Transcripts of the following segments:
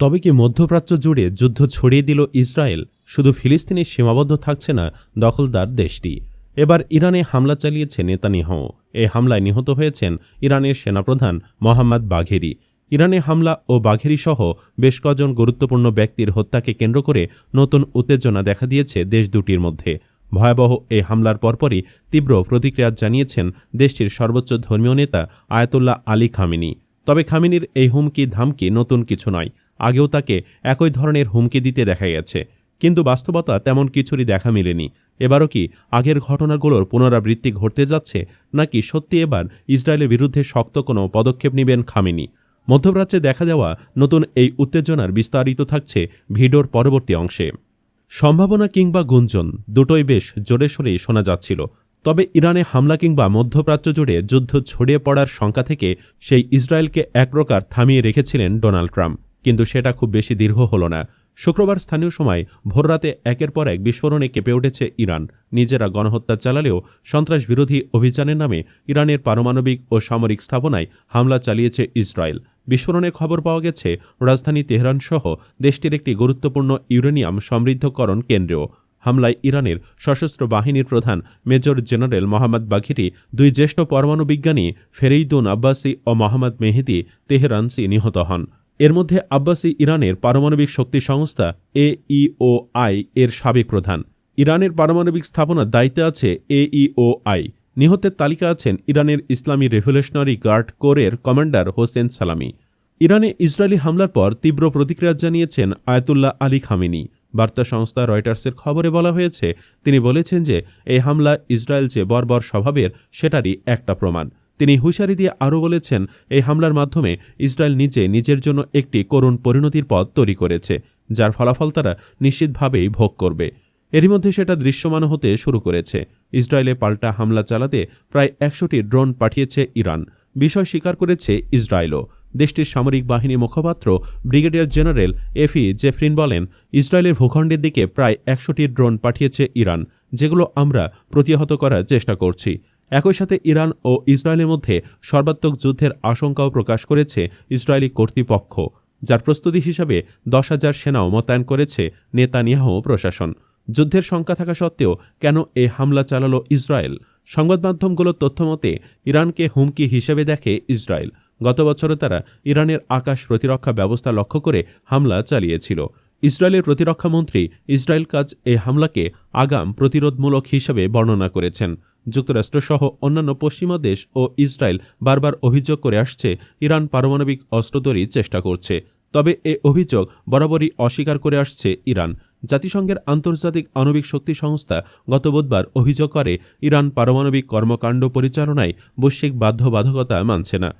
তবে কি মধ্যপ্রাচ্য জুড়ে যুদ্ধ ছড়িয়ে দিল ইসরায়েল? শুধু ফিলিস্তিনে সীমাবদ্ধ থাকছে না, দখলদার দেশটি। এবার ইরানে হামলা চালিয়েছে নেতানিয়াহ। এ হামলায় নিহত হয়েছেন ইরানের সেনাপ্রধান মোহাম্মদ বাঘেরি। ইরানে হামলা ও বাঘেরি সহ বেশ কজন গুরুত্বপূর্ণ ব্যক্তির হত্যাকে কেন্দ্র করে নতুন উত্তেজনা দেখা দিয়েছে দেশ দুটির মধ্যে। ভয়াবহ এই হামলার পরপরই তীব্র প্রতিক্রিয়া জানিয়েছেন দেশটির সর্বোচ্চ ধর্মীয় নেতা আয়াতুল্লাহ আলী খামিনি। তবে খামিনির এই হুমকি ধামকি নতুন কিছু নয়। আগেও তাকে একই ধরনের হুমকি দিতে দেখা গেছে কিন্তু বাস্তবতা তেমন কিছুরই দেখা মেলেনি। এবারও কি আগের ঘটনাগুলোর পুনরাবৃত্তি ঘটতে যাচ্ছে, নাকি সত্যি এবার ইসরায়েলের বিরুদ্ধে শক্ত কোনো পদক্ষেপ নেবেন খামিনি? মধ্যপ্রাচ্যে দেখা দেওয়া নতুন এই উত্তেজনার বিস্তারিত থাকছে ভিডিওর পরবর্তী অংশে। সম্ভাবনা কিংবা গুঞ্জন দুটোই বেশ জোরে সোরেই শোনা যাচ্ছিল, তবে ইরানে হামলা কিংবা মধ্যপ্রাচ্য জুড়ে যুদ্ধ ছড়িয়ে পড়ার শঙ্কা থেকে সেই ইসরায়েলকে এক প্রকার থামিয়ে রেখেছিলেন ডোনাল্ড ট্রাম্প। কিন্তু সেটা খুব বেশি দীর্ঘ হল না। শুক্রবার স্থানীয় সময় ভোররাতে একের পর এক বিস্ফোরণে কেঁপে উঠেছে ইরান। নিজেরা গণহত্যা চালালেও সন্ত্রাস বিরোধী অভিযানের নামে ইরানের পারমাণবিক ও সামরিক স্থাপনায় হামলা চালিয়েছে ইসরায়েল। বিস্ফোরণের খবর পাওয়া গেছে, রাজধানী তেহরান সহ দেশটির একটি গুরুত্বপূর্ণ ইউরেনিয়াম সমৃদ্ধকরণ কেন্দ্রেও। হামলায় ইরানের সশস্ত্র বাহিনীর প্রধান মেজর জেনারেল মোহাম্মদ বাঘিরি দুই জ্যেষ্ঠ পরমাণু বিজ্ঞানী ফেরেইদুন আব্বাসি ও মোহাম্মদ মেহেদি তেহরানসি নিহত হন। এর মধ্যে আব্বাসি ইরানের পারমাণবিক শক্তি সংস্থা এইওআই এর সাবেক প্রধান। ইরানের পারমাণবিক স্থাপনার দায়িত্বে আছে এইওআই নিহতের তালিকা আছেন ইরানের ইসলামী রেভলিউশনারি গার্ড কোরের কমান্ডার হোসেন সালামি। ইরানে ইসরায়েলি হামলার পর তীব্র প্রতিক্রিয়া জানিয়েছেন আয়াতুল্লাহ আলী খামিনি। বার্তা সংস্থা রয়টার্সের খবরে বলা হয়েছে, তিনি বলেছেন যে, এই হামলা ইসরায়েল যে বর্বর স্বভাবের, সেটারই একটা প্রমাণ। তিনি হুঁশিয়ারি দিয়ে আরও বলেছেন, এই হামলার মাধ্যমে ইসরায়েল নিজে নিজের জন্য একটি করুণ পরিণতির পথ তৈরি করেছে, যার ফলাফল তারা নিশ্চিতভাবেই ভোগ করবে। এরই মধ্যে সেটা দৃশ্যমান হতে শুরু করেছে। ইসরায়েলে পাল্টা হামলা চালাতে প্রায় একশোটি ড্রোন পাঠিয়েছে ইরান। বিষয় স্বীকার করেছে ইসরায়েলও। দেশটির সামরিক বাহিনী মুখপাত্র ব্রিগেডিয়ার জেনারেল এফি জেফরিন বলেন, ইসরায়েলের ভূখণ্ডের দিকে প্রায় একশোটি ড্রোন পাঠিয়েছে ইরান, যেগুলো আমরা প্রতিহত করার চেষ্টা করছি। একই সাথে ইরান ও ইসরায়েলের মধ্যে সর্বাত্মক যুদ্ধের আশঙ্কাও প্রকাশ করেছে ইসরায়েলি কর্তৃপক্ষ, যার প্রস্তুতি হিসাবে দশ হাজার সেনাও মোতায়েন করেছে নেতানিয়াহ প্রশাসন। যুদ্ধের শঙ্কা থাকা সত্ত্বেও কেন এ হামলা চালালো ইসরায়েল? সংবাদ মাধ্যমগুলোর তথ্যমতে ইরানকে হুমকি হিসেবে দেখে ইসরায়েল। গত বছরে তারা ইরানের আকাশ প্রতিরক্ষা ব্যবস্থা লক্ষ্য করে হামলা চালিয়েছিল। ইসরায়েলের প্রতিরক্ষামন্ত্রী ইসরায়েল কাজ এ হামলাকে আগাম প্রতিরোধমূলক হিসেবে বর্ণনা করেছেন। যুক্তরাষ্ট্রসহ অন্যান্য পশ্চিমা দেশ ও ইসরায়েল বারবার অভিযোগ করে আসছে, ইরান পারমাণবিক অস্ত্র তৈরির চেষ্টা করছে। তবে এ অভিযোগ বরাবরই অস্বীকার করে আসছে ইরান। জাতিসংঘের আন্তর্জাতিক আণবিক শক্তি সংস্থা গত বুধবার অভিযোগ করে, ইরান পারমাণবিক কর্মকাণ্ড পরিচালনায় বৈশ্বিক বাধ্যবাধকতা মানছে না।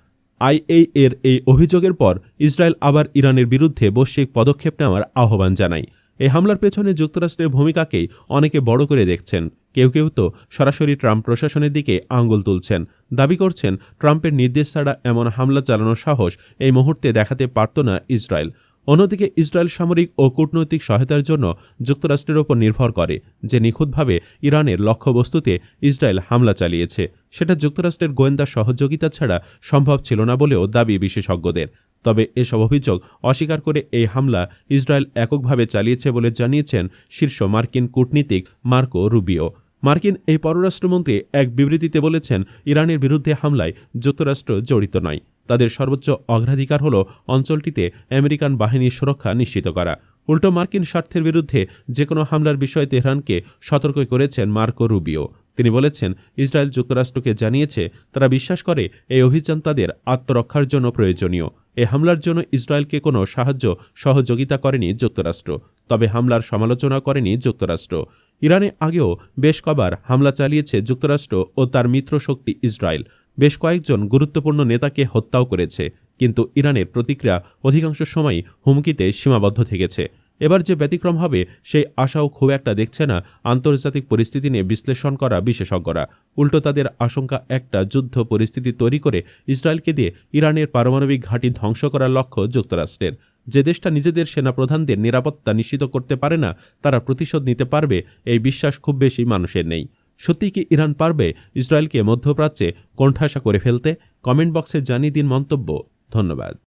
আইএই এর এই অভিযোগের পর ইসরায়েল আবার ইরানের বিরুদ্ধে বৈশ্বিক পদক্ষেপ নেওয়ার আহ্বান জানায়। এই হামলার পেছনে যুক্তরাষ্ট্রের ভূমিকাকেই অনেকে বড় করে দেখছেন। কেউ কেউ তো সরাসরি ট্রাম্প প্রশাসনের দিকে আঙ্গুল তুলছেন। দাবি করছেন, ট্রাম্পের নির্দেশ ছাড়া এমন হামলা চালানোর সাহস এই মুহূর্তে দেখাতে পারত না ইসরায়েল। অন্যদিকে ইসরায়েল সামরিক ও কূটনৈতিক সহায়তার জন্য যুক্তরাষ্ট্রের ওপর নির্ভর করে, যে নিখুঁতভাবে ইরানের লক্ষ্যবস্তুতে ইসরায়েল হামলা চালিয়েছে। সেটা যুক্তরাষ্ট্রের গোয়েন্দা সহযোগিতা ছাড়া সম্ভব ছিল না বলেও দাবি বিশেষজ্ঞদের। তবে এসব অভিযোগ অস্বীকার করে এই হামলা ইসরায়েল এককভাবে চালিয়েছে বলে জানিয়েছেন শীর্ষ মার্কিন কূটনীতিক মার্কো রুবিও। মার্কিন এই পররাষ্ট্রমন্ত্রী এক বিবৃতিতে বলেছেন, ইরানের বিরুদ্ধে হামলায় যুক্তরাষ্ট্র জড়িত নয়। তাদের সর্বোচ্চ অগ্রাধিকার হল অঞ্চলটিতে আমেরিকান বাহিনীর সুরক্ষা নিশ্চিত করা। উল্টো মার্কিন স্বার্থের বিরুদ্ধে যে কোনো হামলার বিষয়ে তেহরানকে সতর্ক করেছেন মার্কো রুবিও। তিনি বলেছেন, ইসরায়েল যুক্তরাষ্ট্রকে জানিয়েছে, তারা বিশ্বাস করে এই অভিযান তাদের আত্মরক্ষার জন্য প্রয়োজনীয়। এ হামলার জন্য ইসরায়েলকে কোনো সাহায্য, সহযোগিতা করেনি যুক্তরাষ্ট্র, তবে হামলার সমালোচনা করেনি যুক্তরাষ্ট্র। ইরানে আগেও বেশ কবার হামলা চালিয়েছে যুক্তরাষ্ট্র ও তার মিত্র শক্তি ইসরায়েল। বেশ কয়েকজন গুরুত্বপূর্ণ নেতাকে হত্যাও করেছে, কিন্তু ইরানের প্রতিক্রিয়া অধিকাংশ সময়ই হুমকিতে সীমাবদ্ধ থেকেছে। এবার যে ব্যতিক্রম হবে, সেই আশাও খুব একটা দেখছে না। আন্তর্জাতিক পরিস্থিতি নিয়ে বিশ্লেষণ করা বিশেষজ্ঞরা। উল্টো তাদের আশঙ্কা একটা, যুদ্ধ পরিস্থিতি তৈরি করে ইসরায়েলকে দিয়ে ইরানের পারমাণবিক ঘাঁটি ধ্বংস করার লক্ষ্য যুক্তরাষ্ট্রের। যে দেশটা নিজেদের সেনাপ্রধানদের নিরাপত্তা নিশ্চিত করতে পারে না, তারা প্রতিশোধ নিতে পারবে, এই বিশ্বাস খুব বেশি মানুষের নেই। সত্যি কি ইরান পারবে ইসরায়েলকে মধ্যপ্রাচ্যে কোণঠাসা করে ফেলতে? কমেন্ট বক্সে জানিয়ে দিন মন্তব্য। ধন্যবাদ।